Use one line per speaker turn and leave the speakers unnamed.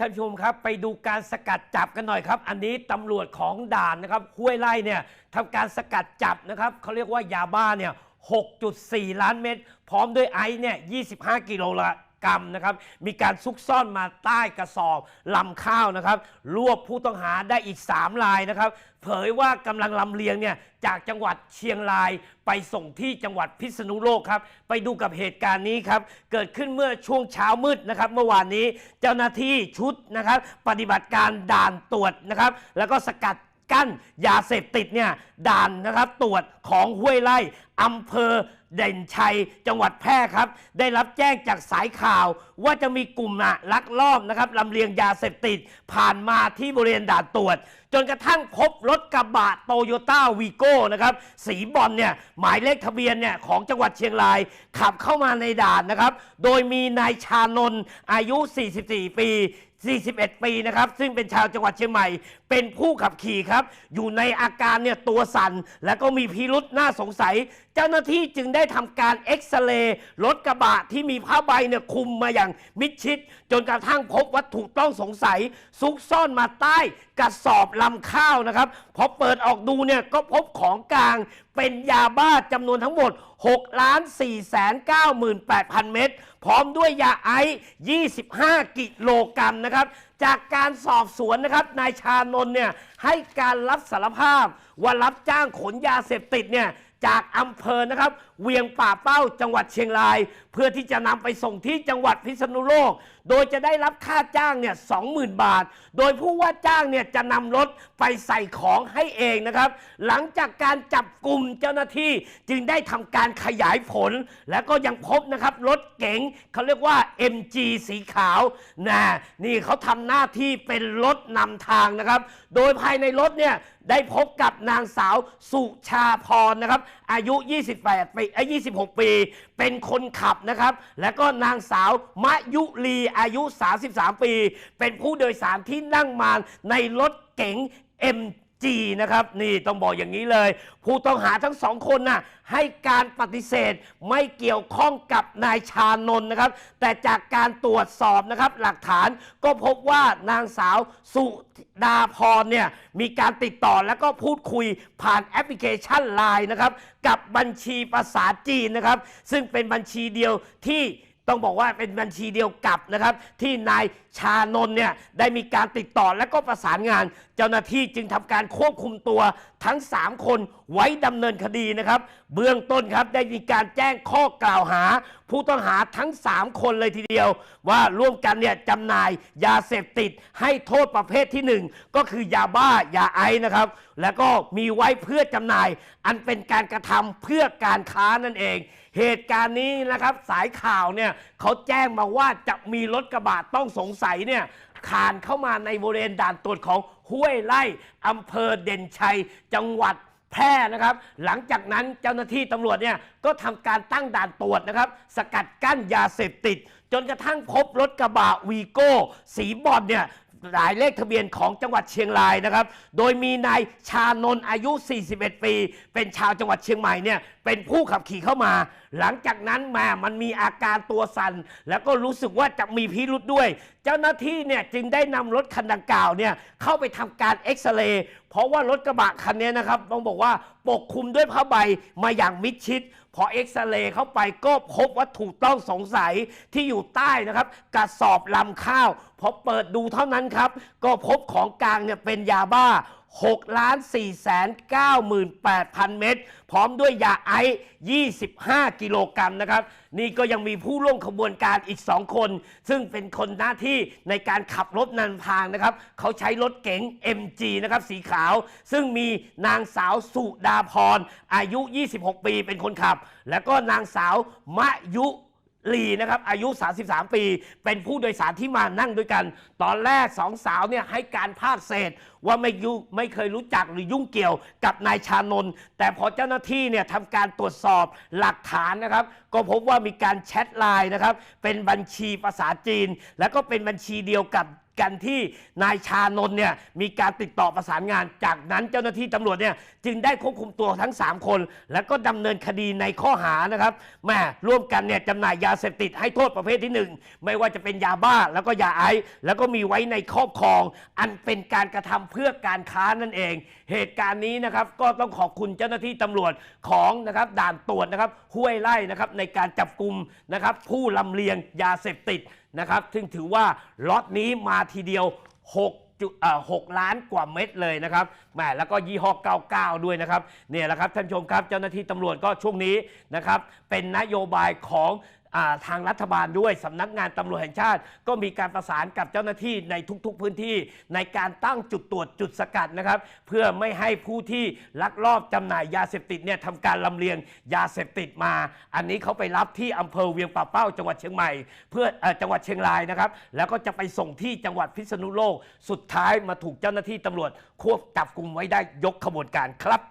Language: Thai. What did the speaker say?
ท่านผู้ชมครับไปดูการสกัดจับกันหน่อยครับ อันนี้ตำรวจของด่านนะครับห้วยไร่เนี่ยทำการสกัดจับนะครับเขาเรียกว่ายาบ้าเนี่ย 6.4 ล้านเม็ดพร้อมด้วยไอซ์เนี่ย 25 กิโลละ กรัมนะครับ มีการซุกซ่อนมาใต้กระสอบลำข้าวนะครับ รวบผู้ต้องหาได้อีก 3 รายนะครับ เผยว่ากำลังลำเลียงเนี่ยจากจังหวัดเชียงรายไปส่งที่จังหวัดพิษณุโลกครับ ไปดูกับเหตุการณ์นี้ครับ เกิดขึ้นเมื่อช่วงเช้ามืดนะครับ เมื่อวานนี้เจ้าหน้าที่ชุดนะครับ ปฏิบัติการด่านตรวจนะครับ แล้วก็สกัดกั้นยาเสพติดเนี่ยด่านนะครับตรวจของห้วยไร่อำเภอ เด่นชัยจังหวัดแพร่ครับ ได้รับแจ้งจากสายข่าว ว่าจะมีกลุ่มอะลักลอบนะครับลำเลียงยาเสพติด ผ่านมาที่บริเวณด่านตรวจ จนกระทั่งพบรถกระบะโตโยต้าวีโก้นะครับสีบอลเนี่ยหมายเลขทะเบียนเนี่ยของจังหวัดเชียงราย ขับเข้ามาในด่านนะครับ โดยมีนายชานนท์อายุ 44 ปี 41 ปีนะครับ ซึ่งเป็นชาวจังหวัดเชียงใหม่ เป็นผู้ขับขี่ครับ อยู่ในอาการเนี่ยตัวสั่น และก็มีพิรุษน่าสงสัย เจ้าหน้าที่จึงได้ทำการเอ็กซเรย์รถกระบะที่มีผ้าใบเนี่ยคลุมมาอย่างมิดชิด จนกระทั่งพบวัตถุต้องสงสัย ซุกซ่อนมาใต้กระสอบลำข้าวนะครับพอเปิดออกดูเนี่ยก็พบของกลางเป็นยาบ้าจำนวนทั้งหมด6ล้าน4แสน98,000 เม็ดพร้อมด้วยยาไอซ์25 กิโลกรัมนะครับ จากการสอบสวนนะครับ นายชานนท์เนี่ยให้การรับสารภาพว่ารับจ้างขนยาเสพติดเนี่ย จากอำเภอนะครับ เวียงป่าเป้าจังหวัดเชียงราย เพื่อที่จะนำไปส่งที่จังหวัดพิษณุโลก โดยจะได้รับค่าจ้างเนี่ยสองหมื่นบาท โดยผู้ว่าจ้างเนี่ยจะนำรถไปใส่ของให้เองนะครับ หลังจากการจับกลุ่มเจ้าหน้าที่จึงได้ทำการขยายผล แล้วก็ยังพบนะครับรถเก๋งเขาเรียกว่า MG สีขาวนะนี่เขาทำหน้าที่เป็นรถนำทางนะครับ โดยภายในรถเนี่ยได้พบกับนางสาวสุชาพรนะครับ อายุ 28 ปีเอ้ย26 ปี เป็นคนขับนะครับ แล้วก็นางสาวมะยุรีอายุ 33 ปี เป็นผู้โดยสารที่นั่งมาในรถเก๋ง M MG นะครับนี่ต้องบอกอย่างนี้เลย ผู้ต้องหาทั้งสองคนน่ะให้การปฏิเสธไม่เกี่ยวข้องกับนายชานนท์นะครับ แต่จากการตรวจสอบนะครับ หลักฐานก็พบว่านางสาวสุดาพรเนี่ยมีการติดต่อแล้วก็พูดคุยผ่านแอปพลิเคชันไลน์นะครับ กับบัญชีภาษาจีนนะครับ ซึ่งเป็นบัญชีเดียวที่ ต้องบอกว่าเป็นบัญชีเดียวกับนะครับที่นายชานนท์เนี่ยได้มีการติดต่อและก็ประสานงาน เจ้าหน้าที่จึงทำการควบคุมตัวทั้ง 3 คนไว้ดำเนินคดีนะครับ เบื้องต้นครับได้มีการแจ้งข้อกล่าวหา ผู้ต้องหาทั้ง 3 คนเลยทีเดียว ว่าร่วมกันเนี่ยจำหน่ายยาเสพติดให้โทษประเภทที่ 1 ก็คือยาบ้ายาไอซ์นะครับ แล้วก็มีไว้เพื่อจำหน่าย อันเป็นการกระทำเพื่อการค้านั่นเอง เหตุการณ์นี้นะครับสายข่าวเนี่ยเขาแจ้งมาว่าจะมีรถกระบะต้องสงสัยเนี่ยขานเข้ามาในบริเวณด่านตรวจของห้วยไร่อำเภอเด่นชัย จังหวัดแพร่นะครับ หลังจากนั้นเจ้าหน้าที่ตำรวจเนี่ยก็ทำการตั้งด่านตรวจนะครับ สกัดกั้นยาเสพติด จนกระทั่งพบรถกระบะวีโก้ สีบอลเนี่ย หมายเลขทะเบียนของจังหวัดเชียงรายนะครับ โดยมีนายชานนท์อายุ 41 ปี เป็นชาวจังหวัดเชียงใหม่เนี่ยเป็นผู้ขับขี่เข้ามา หลังจากนั้นมามันมีอาการตัวสัน่นแล้วก็รู้สึกว่าจะมีพิรุษด้วย เจ้าหน้าที่เนี่ยจึงได้นำรถคันดังกล่าวเนี่ยเข้าไปทำการเอ็กซเรย์ เพราะว่ารถกระบะคันนี้นะครับต้องบอกว่าปกคลุมด้วยผ้าใบมาอย่างมิดชิด พอเอ็กซเรย์เข้าไปก็พบวัตถุต้องสงสัยที่อยู่ใต้นะครับกระสอบลำข้าวพอเปิดดูเท่านั้นครับ ก็พบของกลางเนี่ยเป็นยาบ้า 6ล้าน4แสน98,000 เม็ดพร้อมด้วยยาไอซ์25 กิโลกรัมนะครับ นี่ก็ยังมีผู้ร่วมขบวนการอีก 2 คน ซึ่งเป็นคนหน้าที่ในการขับรถนำทางนะครับ เขาใช้รถเก๋ง MG นะครับสีขาว ซึ่งมีนางสาวสุดาพร อายุ 26 ปีเป็นคนขับ แล้วก็นางสาวมะยุลีนะครับอายุ 33 ปี เป็นผู้โดยสารที่มานั่งด้วยกัน ตอนแรกสองสาวเนี่ยให้การภาคเศษ ว่าไม่ยุไม่เคยรู้จักหรือยุ่งเกี่ยวกับนายชานนท์แต่พอเจ้าหน้าที่เนี่ยทำการตรวจสอบหลักฐานนะครับ ก็พบว่ามีการแชทไลน์นะครับ เป็นบัญชีภาษาจีน แล้วก็เป็นบัญชีเดียวกับกันที่นายชานนท์เนี่ยมีการติดต่อประสานงาน จากนั้นเจ้าหน้าที่ตำรวจเนี่ยจึงได้ควบคุมตัวทั้ง 3 คน แล้วก็ดำเนินคดีในข้อหานะครับแม่ร่วมกันเนี่ยจำหน่ายยาเสพติดให้โทษประเภทที่หนึ่งไม่ว่าจะเป็นยาบ้าแล้วก็ยาไอซ์แล้วก็มีไว้ในครอบครอง อันเป็นการกระทำเพื่อการค้านั่นเอง เหตุการณ์นี้นะครับก็ต้องขอบคุณเจ้าหน้าที่ตำรวจของนะครับด่านตรวจนะครับห้วยไล่นะครับในการจับกลุ่มนะครับผู้ลำเลียงยาเสพติดนะครับซึ่งถือว่าล็อตนี้มาทีเดียว6จุเอ่อ6ล้านกว่าเม็ดเลยนะครับแหมแล้วก็ยี่ห้อ 99 ด้วยนะครับ เนี่ยแหละครับท่านผู้ชมครับ เจ้าหน้าที่ตำรวจก็ช่วงนี้นะครับ เป็นนโยบายของ ทางรัฐบาลด้วยสำนักงานตำรวจแห่งชาติ ก็มีการประสานกับเจ้าหน้าที่ในทุกๆพื้นที่ ในการตั้งจุดตรวจจุดสกัดนะครับ เพื่อไม่ให้ผู้ที่ลักลอบจำหน่ายยาเสพติดเนี่ยทำการลำเลียงยาเสพติดมา อันนี้เขาไปรับที่อำเภอเวียงป่าเป้าจังหวัดเชียงใหม่ เพื่ออจังหวัดเชียงรายนะครับ แล้วก็จะไปส่งที่จังหวัดพิษณุโลก สุดท้ายมาถูกเจ้าหน้าที่ตำรวจควบจับกลุ่มไว้ได้ยกขบวนการครับ